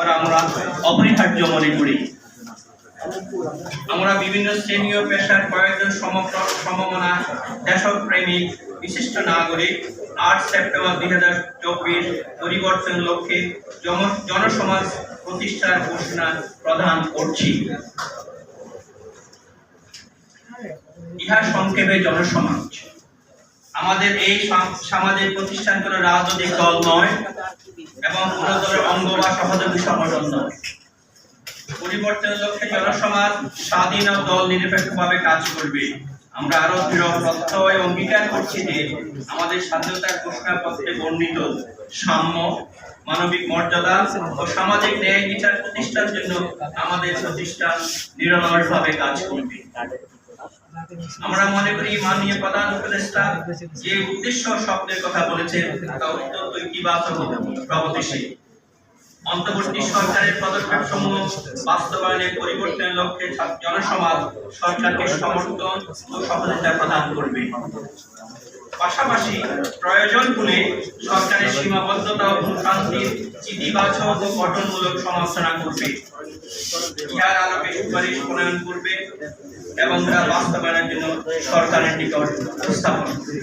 করা আমরা অপরিহার্য মনে করি। আমরা বিভিন্ন শ্রেণি ও পেশার কয়েকজন সমমনা দেশপ্রেমিক বিশিষ্ট নাগরিক আট সেপ্টেম্বর দুই হাজার চব্বিশ পরিবর্তন লক্ষ্যে জনসমাজ প্রতিষ্ঠার ঘোষণা প্রদান করছি। ইহা সংক্ষেপে জনসমাজ। আমাদের এই সা- সামাজিক প্রতিষ্ঠান কোনো রাজনৈতিক দল নয়, এবং কোনো দলের অঙ্গ বা সহযোগী সংগঠন নয়। পরিবর্তনের লক্ষ্যে জনসমাজ স্বাধীন ও দল নিরপেক্ষভাবে কাজ করবে। আমরা আরও দৃঢ় প্রত্যয় অঙ্গীকার করছি যে আমাদের স্বাধীনতার ঘোষণাপত্রে বর্ণিত সাম্য, মানবিক মর্যাদা ও সামাজিক ন্যায় বিচার প্রতিষ্ঠার জন্য আমাদের প্রতিষ্ঠান নিরলসভাবে কাজ করবে। আমরা মনে করি মাননীয় প্রধান উপদেষ্টা যে উদ্দেশ্য স্বপ্নের কথা বলেছেন, তা অত্যন্ত ইতিবাচক প্রগতিশীল অন্তর্বর্তী সরকারের পদক্ষেপ সমূহ বাস্তবায়নে পরিবর্তনের লক্ষ্যে জনসমাজ সরকারকে সমর্থন ও সহযোগিতা প্রদান করবে। পাশাপাশি প্রয়োজন হলে সরকারের সীমাবদ্ধতা ও ভূশান্তির ইতিবাচক ও গঠনমূলক সমালোচনা করবে। ইহার আলোকে সুপারিশ প্রণয়ন করবে এবং তা বাস্তবায়নের জন্য সরকারের নিকট উপস্থাপন করবে।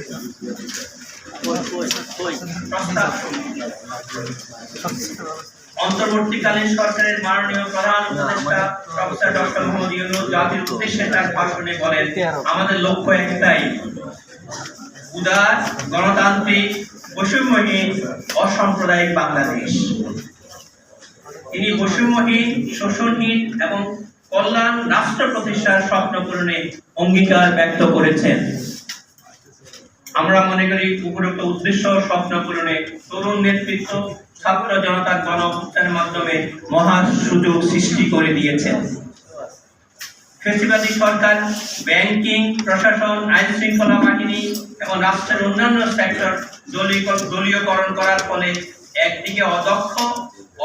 অন্তর্বর্তীকালীন সরকারের মাননীয় প্রধান উপদেষ্টা প্রফেসর ডক্টর মোহাম্মদ ইউনুস জাতির উদ্দেশ্যে তার ভাষণে বলেন, আমাদের লক্ষ্য একটাই উদার, গণতান্ত্রিক, বৈষম্যহীন, অসাম্প্রদায়িক বাংলাদেশ। তিনি বৈষম্যহীন, শোষণহীন এবং কল্যাণ রাষ্ট্র প্রতিষ্ঠার স্বপ্ন পূরণে অঙ্গীকার ব্যক্ত করেছেন। আমরা মনে করি উপরোক্ত উদ্দেশ্য স্বপ্ন পূরণে তরুণ নেতৃত্ব, ছাত্র জনতার গণ মাধ্যমে মহা সুযোগ সৃষ্টি করে দিয়েছেন ফেসিবাদী সরকার ব্যাংকিং প্রশাসন, আইন শৃঙ্খলা বাহিনী এবং রাষ্ট্রের অন্যান্য সেক্টর দলীয়করণ করার ফলে একদিকে অদক্ষ,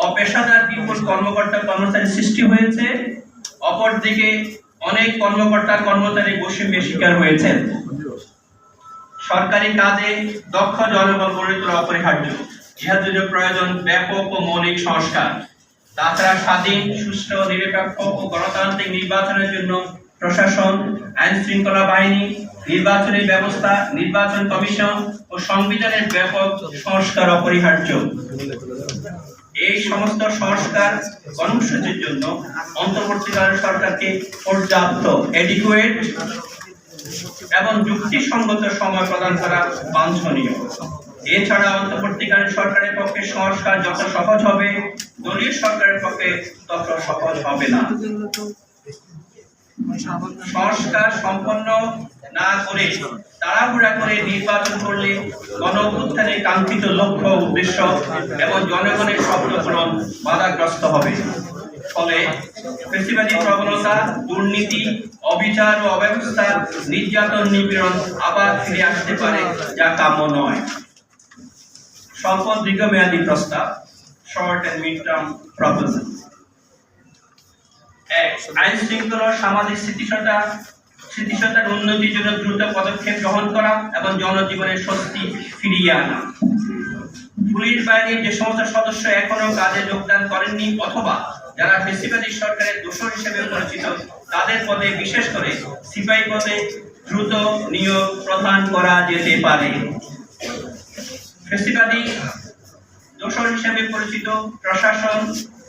অপেশাদার বিপুল কর্মকর্তা কর্মচারী সৃষ্টি হয়েছে, অপরদিকে অনেক কর্মকর্তা কর্মচারী বৈষম্যের শিকার হয়েছেন। সরকারি কাজে দক্ষ জনবল গড়ে তোলা অপরিহার্য। ইহার জন্য প্রয়োজন ব্যাপক ও মৌলিক সংস্কার। তাছাড়া স্বাধীন, সুষ্ঠু, নিরপেক্ষ ও গণতান্ত্রিক নির্বাচনের জন্য প্রশাসন, আইন শৃঙ্খলা বাহিনী, নির্বাচনী ব্যবস্থা, নির্বাচন কমিশন ও সংবিধানের ব্যাপক সংস্কার অপরিহার্য। এই সমস্ত সংস্কার কর্মসূচির জন্য অন্তর্বর্তীকালীন সরকারকে পর্যাপ্ত এডিকুয়েট এবং যুক্তিসঙ্গত সময় প্রদান করা বাঞ্ছনীয়। এছাড়া অন্তর্বর্তীকালীন সরকারের পক্ষে সংস্কার যত সহজ হবে, দলীয় সরকারের পক্ষে তত সহজ হবে না। সংস্কার সম্পন্ন না করে, তাড়াহুড়া করে নির্বাচন করলে গণ অভ্যুত্থানের কাঙ্ক্ষিত লক্ষ্য উদ্দেশ্য এবং জনগণের স্বপ্ন পূরণ বাধাগ্রস্ত হবে। ফলে ফেসিবাদী প্রবণতা, দুর্নীতি, অবিচার ও অব্যবস্থা নির্যাতন, নিপীড়ন আবার ফিরে আসতে পারে, যা কাম্য নয়। স্বল্প দীর্ঘমেয়াদী প্রস্তাব short and mid term proposal এক, আইন শৃঙ্খলা সামাজিক স্থিতিশীলতা, স্থিতিশীলতার উন্নতির জন্য দ্রুত পদক্ষেপ গ্রহণ করা এবং জনজীবনের স্বস্তি ফিরিয়ে আনা। পুলিশ বাহিনীর যে সমস্ত সদস্য এখনও কাজে যোগদান করেননি অথবা যারা ফেসিবাদী সরকারের দোষর হিসেবে পরিচিত, তাদের পদে বিশেষ করে সিপাহী পদে দ্রুত নিয়োগ প্রদান করা যেতে পারে। ফেসিবাদী দোষর হিসেবে পরিচিত প্রশাসন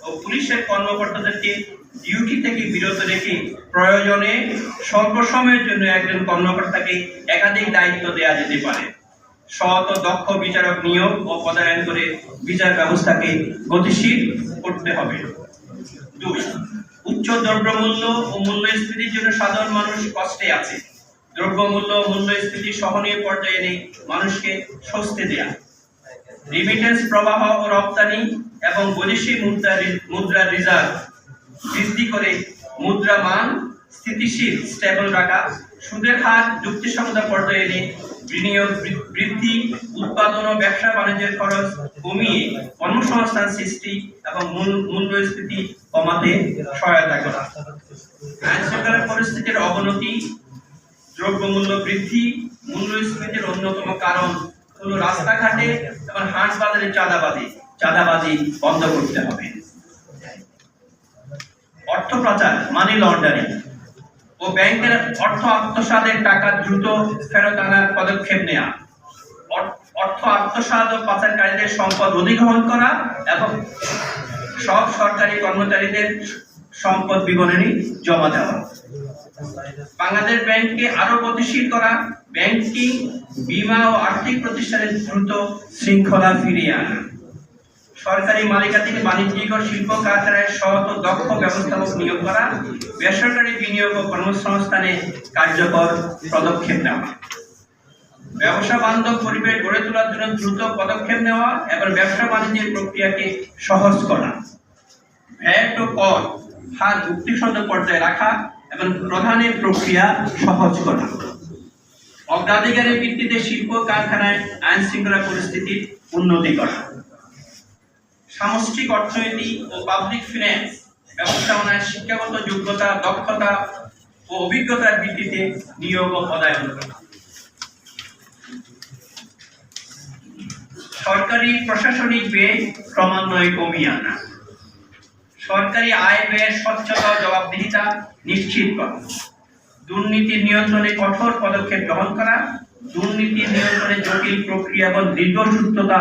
ও পুলিশের কর্মকর্তাদেরকে ডিউটি থেকে বিরত রেখে প্রয়োজনে স্বল্প সময়ের জন্য একজন কর্মকর্তাকে একাধিক দায়িত্ব দেওয়া যেতে পারে। ও দক্ষ বিচারক নিয়োগ ও পদায়ন করে বিচার ব্যবস্থাকে গতিশীল করতে হবে। দুই উচ্চ দ্রব্যমূল্য ও মূল্যস্ফীতির জন্য সাধারণ মানুষ কষ্টে আছে। দ্রব্যমূল্য ও মূল্যস্ফীতি সহনীয় পর্যায়ে এনে মানুষকে স্বস্তি দেয়া। রিমিটেন্স প্রবাহ ও রপ্তানি এবং বৈদেশিক মুদ্রা মুদ্রা রিজার্ভ বৃদ্ধি করে মুদ্রা মান স্থিতিশীল স্টেবল রাখা সুদের হার যুক্তিসঙ্গত পর্যায়ে এনে বিনিয়োগ বৃদ্ধি, উৎপাদন ও ব্যবসা বাণিজ্যের খরচ কমিয়ে কর্মসংস্থান সৃষ্টি এবং মূল- মূল্যস্ফীতি কমাতে সহায়তা করা। আইন শৃঙ্খলার পরিস্থিতির অবনতি, দ্রব্যমূল্য বৃদ্ধি, মূল্যস্ফীতির অন্যতম কারণ হলো রাস্তাঘাটে এবং হাট বাজারে চাঁদাবাজি চাঁদাবাজি বন্ধ করতে হবে। অর্থ পাচার মানি লন্ডারিং ও ব্যাংকের অর্থ আত্মসাদের টাকা দ্রুত ফেরত আনার পদক্ষেপ নেওয়া অর- অর্থ আত্মসাৎ ও পাচারকারীদের সম্পদ অধিগ্রহণ করা এবং সব সরকারি কর্মচারীদের সম্পদ বিবরণী জমা দেওয়া। বাংলাদেশ ব্যাংককে আরও গতিশীল করা, ব্যাংকিং, বীমা ও আর্থিক প্রতিষ্ঠানের দ্রুত শৃঙ্খলা ফিরিয়ে আনা। সরকারি মালিকাধীন বাণিজ্যিক ও শিল্প কারখানায় সহত দক্ষ ব্যবস্থাপক নিয়োগ করা, বেসরকারি বিনিয়োগ ও কর্মসংস্থানে কার্যকর পদক্ষেপ নেওয়া। ব্যবসা, বান্ধব, পরিবেশ গড়ে তোলার জন্য দ্রুত পদক্ষেপ নেওয়া এবং ব্যবসা বাণিজ্যের প্রক্রিয়াকে সহজ করা। ভ্যাট ও কর হার যুক্তিসঙ্গত পর্যায়ে রাখা এবং প্রধানের প্রক্রিয়া সহজ করা। অগ্রাধিকারের ভিত্তিতে শিল্প কারখানায় আইন শৃঙ্খলা পরিস্থিতির উন্নতি করা। সামষ্টিক অর্থনীতি ও পাবলিক ফিন্যান্স ব্যবস্থাপনায় শিক্ষাগত যোগ্যতা, দক্ষতা ও অভিজ্ঞতার ভিত্তিতে নিয়োগ ও পদায়ন করা। সরকারি প্রশাসনিক ব্যয় ক্রমান্বয়ে কমিয়ে আনা। সরকারি আয় ব্যয়ের স্বচ্ছতা ও জবাবদিহিতা নিশ্চিত করা। দুর্নীতি নিয়ন্ত্রণে কঠোর পদক্ষেপ গ্রহণ করা। দুর্নীতি নিয়ন্ত্রণে জটিল প্রক্রিয়া এবং দীর্ঘসূত্রতা